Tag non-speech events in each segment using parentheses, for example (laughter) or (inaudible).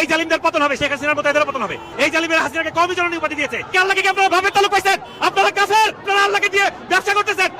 এই জালিমদের পতন হবে, শেখ হাসিনার মতো এদের পতন হবে। এই জালিমের হাসিনাকে কবি জননী উপাধি দিয়েছে। কে আল্লাহকে কি আপনারা ভাবের তালুক পাইছেন আপনারা কাফের, আপনারা আল্লাহকে দিয়ে ব্যবসা করতেছেন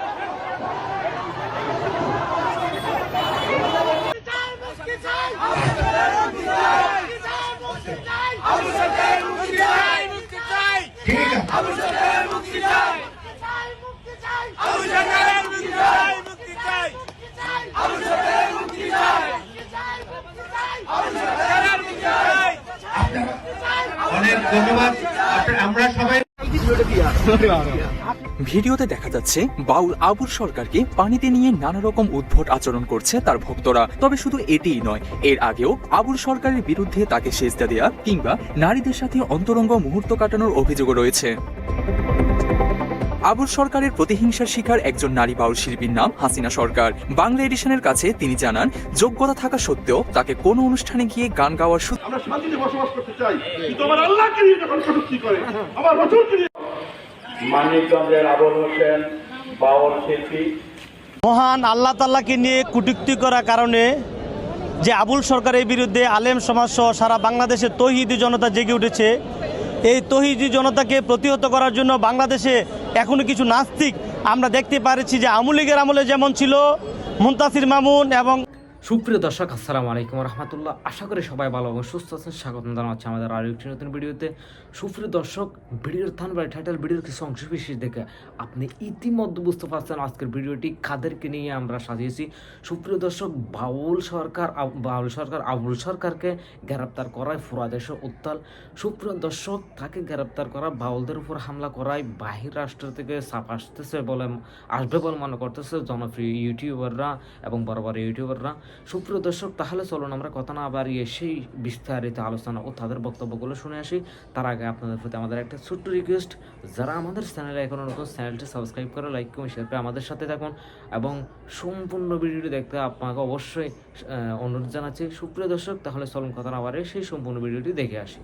অনেক ধন্যবাদ আপনি- আমরা সবাই ভিডিওতে দেখা যাচ্ছে, বাউল আবুর সরকারকে পানিতে নিয়ে নানা রকম উদ্ভট আচরণ করছে তার ভক্তরা। তবে শুধু এটিই নয়, এর আগেও আবুর সরকারের বিরুদ্ধে তাকে সেজদা দেয়া কিংবা নারীদের সাথে অন্তরঙ্গ মুহূর্ত কাটানোর অভিযোগও রয়েছে। আবুর সরকারের প্রতিহিংসার শিকার একজন নারী বাউল শিল্পীর নাম হাসিনা সরকার। বাংলা এডিশনের কাছে তিনি জানান, যোগ্যতা থাকা সত্ত্বেও তাকে কোনো অনুষ্ঠানে গিয়ে গান গাওয়ার সুযোগ মানিকগঞ্জের আবুল হোসেন, বাউল শিল্পী। মহান আল্লাহ তাল্লাহকে নিয়ে কুটুক্তি করার কারণে যে আবুল সরকারের বিরুদ্ধে আলেম সমাজ সহ সারা বাংলাদেশের তহিদি জনতা জেগে উঠেছে, এই তহিদি জনতাকে প্রতিহত করার জন্য বাংলাদেশে এখনও কিছু নাস্তিক আমরা দেখতে পারছি যে আমুলিগের আমলে যেমন ছিল মুন্তাসির মামুন এবং সুপ্রিয় দর্শক, আসসালামু আলাইকুম রহমতুল্লাহ। আশা করি সবাই ভালো এবং সুস্থ আছেন। স্বাগত জানাচ্ছি আমাদের আরও একটি নতুন ভিডিওতে। সুপ্রিয় দর্শক, ভিডিওর থান বা টাইটেল, ভিডিওর কিছু অংশ বিশেষ দেখে আপনি ইতিমধ্যে বুঝতে পারছেন আজকের ভিডিওটি কাদেরকে নিয়ে আমরা সাজিয়েছি। সুপ্রিয় দর্শক, বাউল সরকার বাউল সরকার, আবুল সরকারকে গ্রেপ্তার করায় ফুরাদেশে উত্তাল। সুপ্রিয় দর্শক, তাকে গ্রেপ্তার করা, বাউলদের উপর হামলা করায় বাহির রাষ্ট্র থেকে চাপ আসতেছে বলে, আসবে বলে মনে করতেছে জনপ্রিয় ইউটিউবাররা এবং বড় বড় ইউটিউবাররা। সুপ্রিয় দর্শক, তাহলে চলুন আমরা কথা না বাড়িয়ে সেই বিস্তারিত আলোচনা ও তাদের বক্তব্যগুলো শুনে আসি। তার আগে আপনাদের প্রতি আমাদের একটা ছোট্ট রিকোয়েস্ট যারা আমাদের চ্যানেলে এখনও নতুন চ্যানেলটি সাবস্ক্রাইব করে লাইক কমেন্ট শেয়ার করে আমাদের সাথে থাকুন এবং সম্পূর্ণ ভিডিওটি দেখতে আপনাকে অবশ্যই অনুরোধ জানাচ্ছি। সুপ্রিয় দর্শক, তাহলে চলুন কথা না বাড়িয়ে সেই সম্পূর্ণ ভিডিওটি দেখে আসি।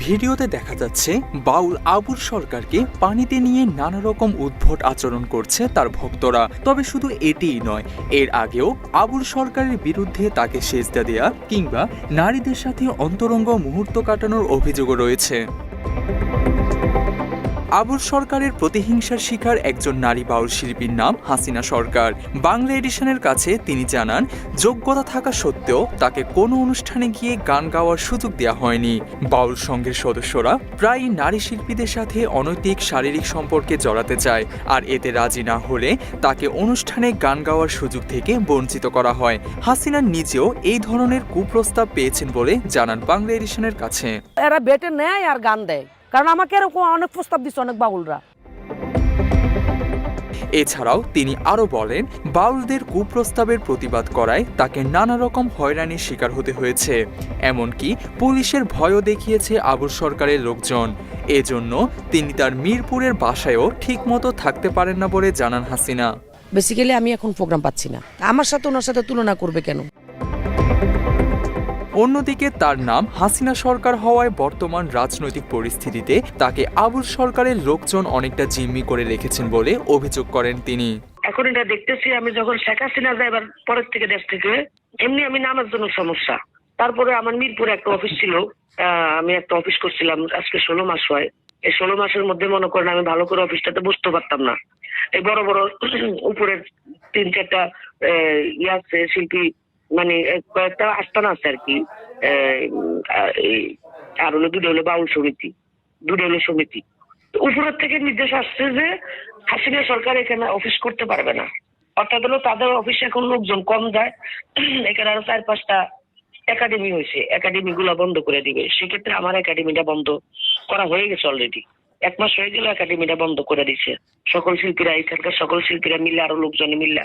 ভিডিওতে দেখা যাচ্ছে, বাউল আবুল সরকারকে পানিতে নিয়ে নানা রকম উদ্ভট আচরণ করছে তার ভক্তরা। তবে শুধু এটিই নয়, এর আগেও আবুল সরকারের বিরুদ্ধে তাকে সেজদা দেয়া কিংবা নারীদের সাথে অন্তরঙ্গ মুহূর্ত কাটানোর অভিযোগও রয়েছে। আবুল সরকারের প্রতিহিংসার শিকার একজন নারী বাউল শিল্পীর নাম হাসিনা সরকার। বাংলা এডিশনের কাছে তিনি জানান, যোগ্যতা থাকা সত্ত্বেও তাকে কোনো অনুষ্ঠানে গিয়ে গান গাওয়ার সুযোগ দেওয়া হয়নি। বাউল সংঘের সদস্যরা প্রায় নারী শিল্পীদের সাথে অনৈতিক শারীরিক সম্পর্কে জড়াতে চায়, আর এতে রাজি না হলে তাকে অনুষ্ঠানে গান গাওয়ার সুযোগ থেকে বঞ্চিত করা হয়। হাসিনা নিজেও এই ধরনের কুপ্রস্তাব পেয়েছেন বলে জানান বাংলা এডিশনের কাছে। এরা বেটে নেয় আর গান দেয়। কারণ আমাকে এরকম অনেক প্রস্তাব দিচ্ছে অনেক বাউলরা। এছাড়াও তিনি আরও বলেন বাউলদের কুপ্রস্তাবের প্রতিবাদ করায় তাকে নানা রকম হয়রানির শিকার হতে হয়েছে। এমনকি পুলিশের ভয়ও দেখিয়েছে আবুল সরকারের লোকজন। এজন্য তিনি তার মিরপুরের বাসায়ও ঠিকমতো থাকতে পারেন না বলে জানান হাসিনা। বেসিক্যালি আমি এখন প্রোগ্রাম পাচ্ছি না। আমার সাথে ওনার সাথে তুলনা করবে কেন? অন্যদিকে তার নাম হাসিনা সরকার হওয়ায় বর্তমান রাজনৈতিক পরিস্থিতিতে তাকে আবুল সরকারের লোকজন অনেকটা জিম্মি করে রেখেছেন বলে অভিযোগ করেন তিনি। এখন এটা দেখতেছি, আমি যখন শেখ হাসিনা যাইবার পরের থেকে দেশ থেকে, এমনি আমি নামার জন্য সমস্যা। তারপরে আমার মিরপুরে একটা অফিস ছিল আমি একটা অফিস করছিলাম আজকে ষোলো মাস হয়। এই ষোলো মাসের মধ্যে মনে করেন আমি ভালো করে অফিসটাতে বসতে পারতাম না। এই বড় বড় (clears throat) উপরের তিন চারটা ইয়ে আছে, শিল্পী মানে কয়েকটা আস্তানা আছে আর কি। আর হলো দুটো হলো বাউল সমিতি, দুটো হলো সমিতি। উপরের থেকে নির্দেশ আসছে যে হাসিনা সরকার এখানে অফিস করতে পারবে না। অর্থাৎ হলো তাদের অফিসে এখন লোকজন কম যায়। এখানে আরও চার পাঁচটা একাডেমি হয়েছে। একাডেমি গুলা বন্ধ করে দিবে। সেক্ষেত্রে আমার একাডেমিটা বন্ধ করা হয়ে গেছে অলরেডি এক মাস হয়ে গেল একাডেমিটা বন্ধ করে দিছে। সকল শিল্পীরা, এখানকার সকল শিল্পীরা মিলে, আরও লোকজন মিলে।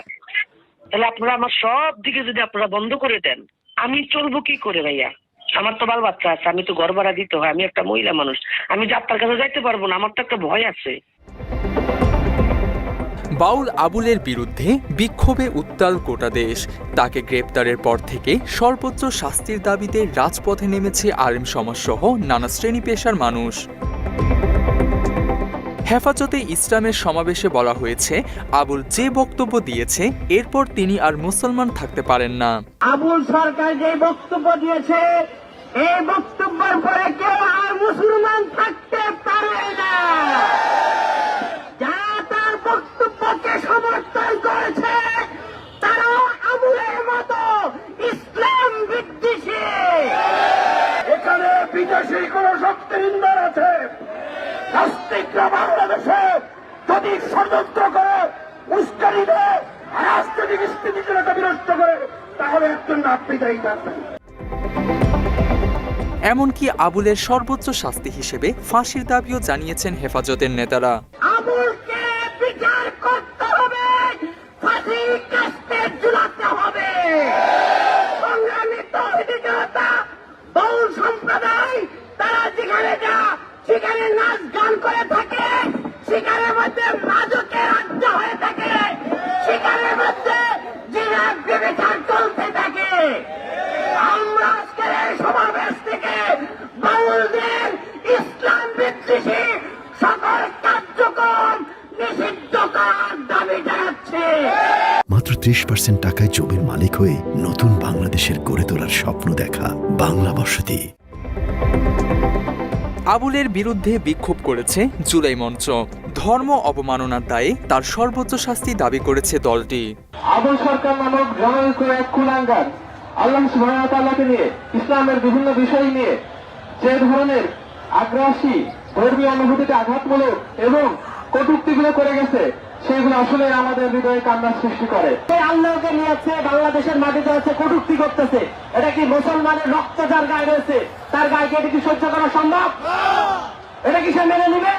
তাহলে আপনারা আমার সব দিকে যদি আপনারা বন্ধ করে দেন, আমি চলবো কি করে ভাইয়া? আমার তো বাল বাচ্চা আছে, আমি তো ভাড়া দিতে হয়, আমি একটা মহিলা মানুষ, আমি যে আপনার কাছে যাইতে পারব না, আমার তো একটা ভয় আছে। বাউল আবুলের বিরুদ্ধে বিক্ষোভে উত্তাল গোটা দেশ। তাকে গ্রেপ্তারের পর থেকে সর্বোচ্চ শাস্তির দাবিতে রাজপথে নেমেছে আলেম সমাজসহ নানা শ্রেণি পেশার মানুষ। হেফাজতে ইসলামের সমাবেশে বলা হয়েছে আবুল যে বক্তব্য দিয়েছে এরপর তিনি আর মুসলমান থাকতে পারেন না। আবুল সরকার যে বক্তব্য দিয়েছে এই বক্তব্যের পরে কেউ আর মুসলমান থাকতে পারে না। যারা তার বক্তব্যকে সমর্থন করেছে তারাও আবুলের মতো ইসলাম বিদ্বেষী। এখানে বিদেশি কোন শক্তির আছে। নাস্তিকরা বাংলাদেশে যদি ষড়যন্ত্র করে উস্কানি দেয় রাজনৈতিক স্থিতিশীলতা বিনষ্ট করে তাহলে একজন আপনি দায়ী থাকবেন। এমনকি আবুলের সর্বোচ্চ শাস্তি হিসেবে ফাঁসির দাবিও জানিয়েছেন হেফাজতের নেতারা। বিচার করতে হবে ফাঁসি কাস্তে ঝুলাতে হবে সংগ্রামী তৌহিদি জনতা বহু সম্প্রদায় তারা যেখানে যা সেখানে নাচ গান করে থাকে সেখানের মধ্যে মাদকের আড্ডা হয়ে থাকে। সেখানের মধ্যে জিনা বিবেচার চলতে থাকে। আমরা আজকের এই সমাবেশ থেকে বাউলদের ইসলাম বিদ্বেষী সকল কার্যক্রম নিষিদ্ধ করার দাবি জানাচ্ছে। মাত্র ত্রিশ পার্সেন্ট টাকায় জমির মালিক হয়ে নতুন বাংলাদেশের গড়ে তোলার স্বপ্ন দেখা বাংলা বসতি। আবুলের বিরুদ্ধে বিক্ষোভ করেছে জুলাই মঞ্চ। ধর্ম অবমাননার দায়ে তার সর্বোচ্চ শাস্তি দাবি করেছে দলটি। আবুল সরকার নামক জনৈক এক কুলাঙ্গার আল্লাহ সুবাহকে নিয়ে ইসলামের বিভিন্ন বিষয় নিয়ে যে ধরনের আগ্রাসী ধর্মীয় অনুভূতিতে আঘাতমূলক এবং কটুক্তিগুলো করে গেছে সেগুলো আসলে আমাদের হৃদয়ে কান্নার সৃষ্টি করে। আল্লাহকে নিয়েছে বাংলাদেশের মাটিতে আছে কটুক্তি করতেছে। এটা কি মুসলমানের রক্ত যার গায়ে রয়েছে? তার গায়ে এটা কি সহ্য করা সম্ভব? এটা কি সে মেনে নিবে?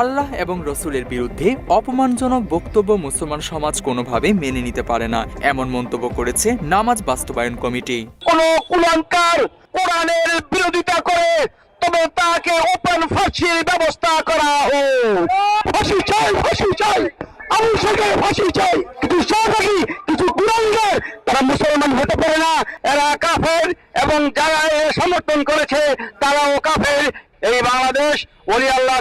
আল্লাহ এবং রসুলের বিরুদ্ধে অপমানজনক বক্তব্য মুসলমান সমাজ কোনোভাবে মেনে নিতে পারে না, এমন মন্তব্য করেছে নামাজ বাস্তবায়ন কমিটি। কুলাঙ্কার কোরআনের বিরোধিতা করে, তবে তাকে ওপেন ফাঁসির ব্যবস্থা করা হোক। ফাঁসি চাই ফাঁসি চাই, আবু সরকার ফাঁসি চাই। কিন্তু সহযোগী কিছু তারা মুসলমান হতে পারে না, এরা কাফের এবং যারা সমর্থন করেছে, তারাও কাফের। এই বাংলাদেশ, ওলি আল্লাহ